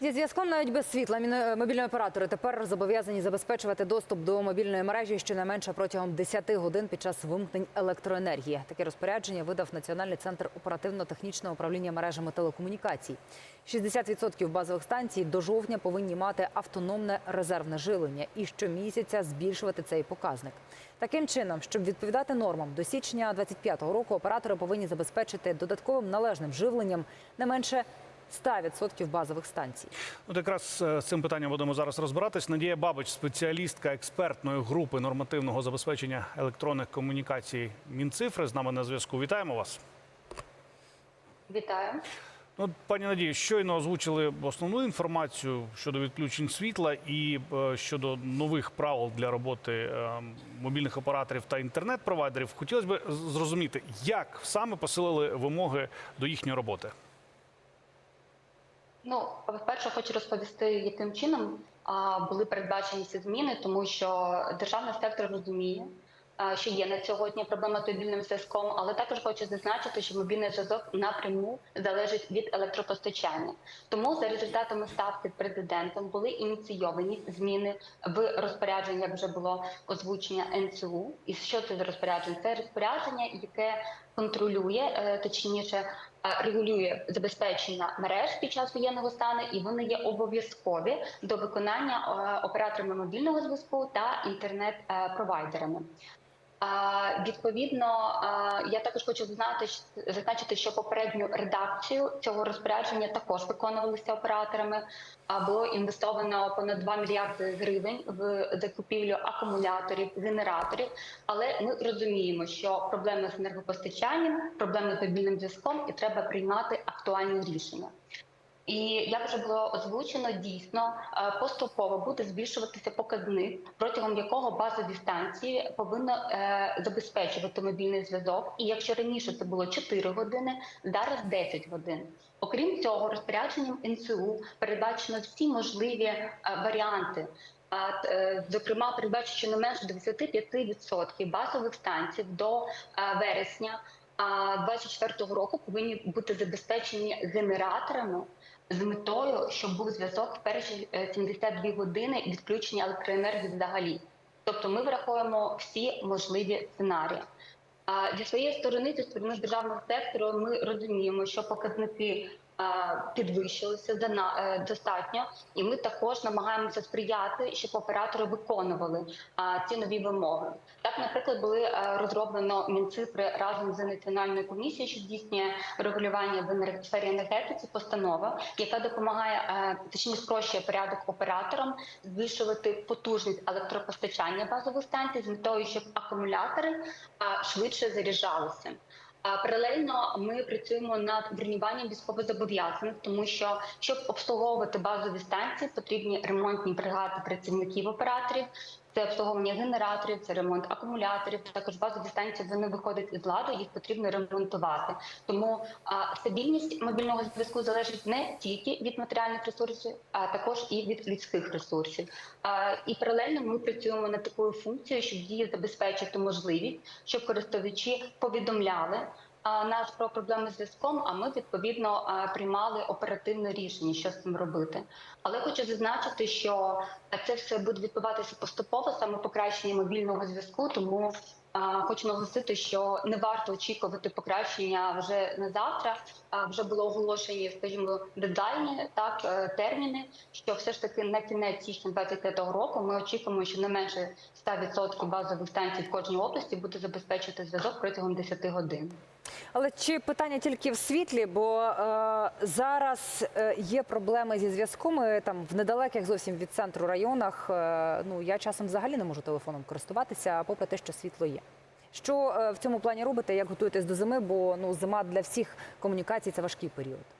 Зі зв'язком навіть без світла мобільні оператори тепер зобов'язані забезпечувати доступ до мобільної мережі щонайменше протягом 10 годин під час вимкнень електроенергії. Таке розпорядження видав Національний центр оперативно-технічного управління мережами телекомунікацій. 60% базових станцій до жовтня повинні мати автономне резервне живлення і щомісяця збільшувати цей показник. Таким чином, щоб відповідати нормам, до січня 2025 року оператори повинні забезпечити додатковим належним живленням не менше 100% базових станцій. От якраз е, з цим питанням будемо зараз розбиратись. Надія Бабич, спеціалістка експертної групи нормативного забезпечення електронних комунікацій Мінцифри, з нами на зв'язку. Вітаємо вас. Вітаю. Ну, пані Надію, щойно озвучили основну інформацію щодо відключень світла і е, щодо нових правил для роботи е, мобільних операторів та інтернет-провайдерів. Хотілося б зрозуміти, як саме посилили вимоги до їхньої роботи. Ну, по-перше, хочу розповісти, яким чином а, були передбачені ці зміни, тому що державний сектор розуміє, а, що є на сьогодні проблема з мобільним зв'язком, але також хочу зазначити, що мобільний зв'язок напряму залежить від електропостачання. Тому за результатами ставки президентом були ініційовані зміни в розпорядження, як вже було озвучення НЦУ. І що це за розпорядження? Це розпорядження, яке контролює, е, точніше е, регулює забезпечення мереж під час воєнного стану, і вони є обов'язкові до виконання е, операторами мобільного зв'язку та інтернет-провайдерами. Відповідно, я також хочу зазначити, що попередню редакцію цього розпорядження також виконувалися операторами. Було інвестовано понад 2 мільярди гривень в закупівлю акумуляторів, генераторів. Але ми розуміємо, що проблеми з енергопостачанням, проблеми з мобільним зв'язком, і треба приймати актуальні рішення. І як вже було озвучено, дійсно е, поступово буде збільшуватися показник, протягом якого базові станції повинно е, забезпечувати мобільний зв'язок. І якщо раніше це було 4 години, зараз 10 годин. Окрім цього, розпорядженням НСУ передбачено всі можливі е, варіанти. А зокрема, передбачено, менше 95% базових станцій до вересня. А 24-го року повинні бути забезпечені генераторами з метою, щоб був зв'язок в перші е, 72 години відключення електроенергії взагалі. Тобто ми враховуємо всі можливі сценарії. А зі своєї сторони, зі сторони державного сектору, ми розуміємо, що показники підвищилися зана- е, достатньо, і ми також намагаємося сприяти, щоб оператори виконували ці нові вимоги. Так, наприклад, були е, розроблено Мінцифри разом з національною комісією, що здійснює регулювання в сфері енергетиці, постанова, яка допомагає е, точніше спрощує порядок операторам збільшувати потужність електропостачання базових станцій з метою, щоб акумулятори швидше заряджалися. Паралельно ми працюємо над бронюванням військовозобов'язаних, тому що щоб обслуговувати базові станції, потрібні ремонтні бригади працівників операторів. Це обслуговування генераторів, це ремонт акумуляторів. Також базові станції вони виходять із ладу, їх потрібно ремонтувати. Тому а, стабільність мобільного зв'язку залежить не тільки від матеріальних ресурсів, а також і від людських ресурсів. А, і паралельно ми працюємо над такою функцією, щоб її забезпечити можливість, щоб користувачі повідомляли. Нас про проблеми з зв'язком, а ми відповідно приймали оперативне рішення, що з цим робити. Але хочу зазначити, що це все буде відбуватися поступово, саме покращення мобільного зв'язку. Тому хочу наголосити, що не варто очікувати покращення вже на завтра. Вже було оголошені, скажімо, дедлайни, так е, терміни. Що все ж таки на кінець січня 25 року ми очікуємо, що не менше 100% базових станцій в кожній області буде забезпечити зв'язок протягом 10 годин. Але чи питання тільки в світлі? Бо е, зараз е, є проблеми зі зв'язком і там в недалеких зовсім від центру районах. Е, ну я часом взагалі не можу телефоном користуватися, попри те, що світло є. Що е, в цьому плані робите? Як готуєтесь до зими? Бо ну зима для всіх комунікацій це важкий період.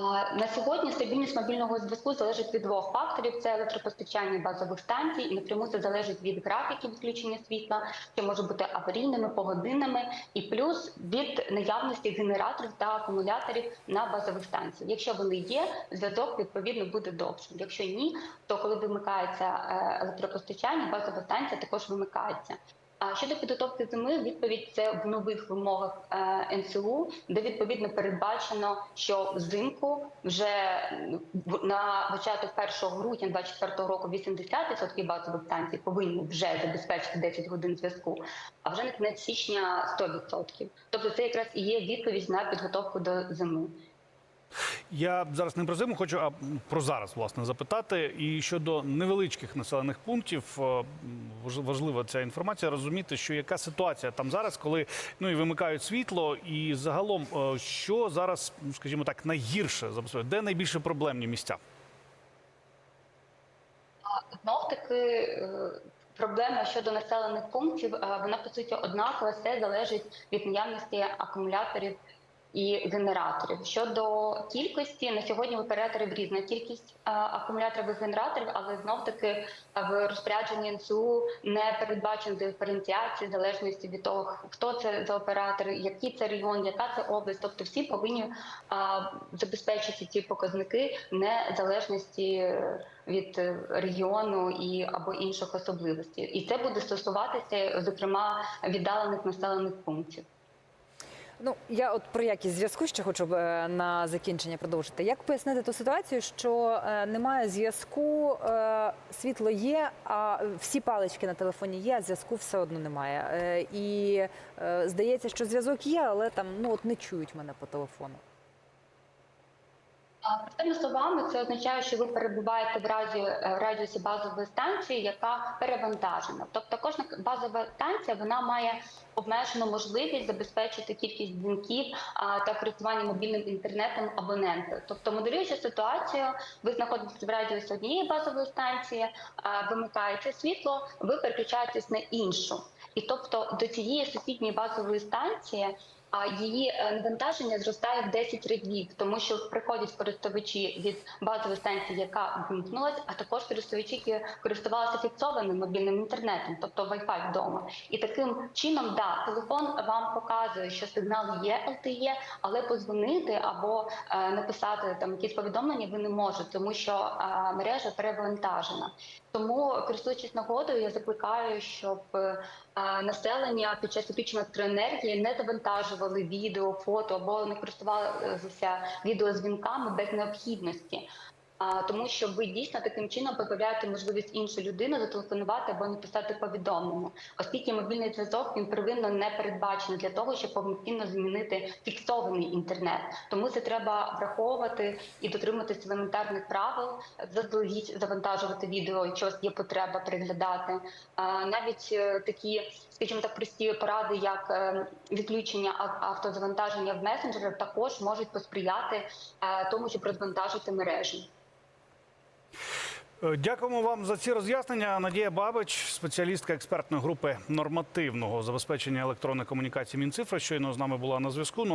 А, На сьогодні стабільність мобільного зв'язку залежить від двох факторів: це електропостачання базових станцій, і напряму це залежить від графіків відключення світла, що може бути аварійними, погодинними, і плюс від наявності генераторів та акумуляторів на базових станціях. Якщо вони є, зв'язок відповідно буде довшим. Якщо ні, то коли вимикається е, електропостачання, базова станція також вимикається. А щодо підготовки зими, відповідь це в нових вимогах е, НСУ, де відповідно передбачено, що взимку вже на початок 1 грудня 2024 року 80% базових станцій повинні вже забезпечити 10 годин зв'язку, а вже на кінець січня 100%. Тобто це якраз і є відповідь на підготовку до зими. Я зараз не про зиму хочу, а про зараз власне запитати. І щодо невеличких населених пунктів, е, важлива ця інформація. Розуміти, що яка ситуація там зараз, коли ну і вимикають світло, і загалом, е, що зараз, ну, скажімо так, найгірше забезпечує, де найбільше проблемні місця? Знов таки е, проблема щодо населених пунктів, вона по суті однакова, все залежить від наявності акумуляторів і генераторів. Щодо кількості, на сьогодні в операторів різна кількість акумуляторів і генераторів, але знов таки в розпорядженні НСУ не передбачено диференціації в залежності від того, хто це за оператор, який це регіон, яка це область. Тобто всі повинні забезпечити ці показники незалежності від регіону і або інших особливостей. І це буде стосуватися, зокрема, віддалених населених пунктів. Ну я от про якість зв'язку ще хочу е, на закінчення продовжити. Як пояснити ту ситуацію, що е, немає зв'язку, е, світло є, а всі палички на телефоні є, а зв'язку все одно немає. І здається, що зв'язок є, але там ну от не чують мене по телефону. Простими словами, це означає, що ви перебуваєте в раді в радіусі базової станції, яка перевантажена. Тобто, кожна базова станція вона має обмежену можливість забезпечити кількість дзвінків та користування мобільним інтернетом абонента. Тобто, моделюючи ситуацію, ви знаходитесь в радіусі однієї базової станції, вимикаєте світло, ви переключаєтесь на іншу. І тобто до цієї сусідньої базової станції а її е, навантаження зростає в 10 разів, тому що приходять користувачі від базової станції, яка вимкнулась, а також користувачі, які користувалися фіксованим мобільним інтернетом, тобто Wi-Fi вдома. І таким чином, да, телефон вам показує, що сигнал є LTE, але позвонити або е, написати там якісь повідомлення ви не можете, тому що е, мережа перевантажена. Тому, користуючись нагодою, я закликаю, щоб е, населення під час виключення електроенергії не завантажували відео, фото або не користувалися відеозвінками без необхідності. Тому що ви дійсно таким чином позбавляєте можливість іншої людини зателефонувати або написати повідомлення, оскільки мобільний зв'язок він первинно не передбачений для того, щоб повноцінно замінити фіксований інтернет. Тому це треба враховувати і дотримуватись елементарних правил, заздалегідь завантажувати відео, якщо у вас є потреба переглядати. Навіть е, такі, скажімо так, прості поради, як е, відключення ав- автозавантаження в месенджерах, також можуть посприяти е, тому, щоб розвантажити мережі. Е, Дякуємо вам за ці роз'яснення. Надія Бабич, спеціалістка експертної групи нормативного забезпечення електронних комунікацій Мінцифри, щойно з нами була на зв'язку. Ну,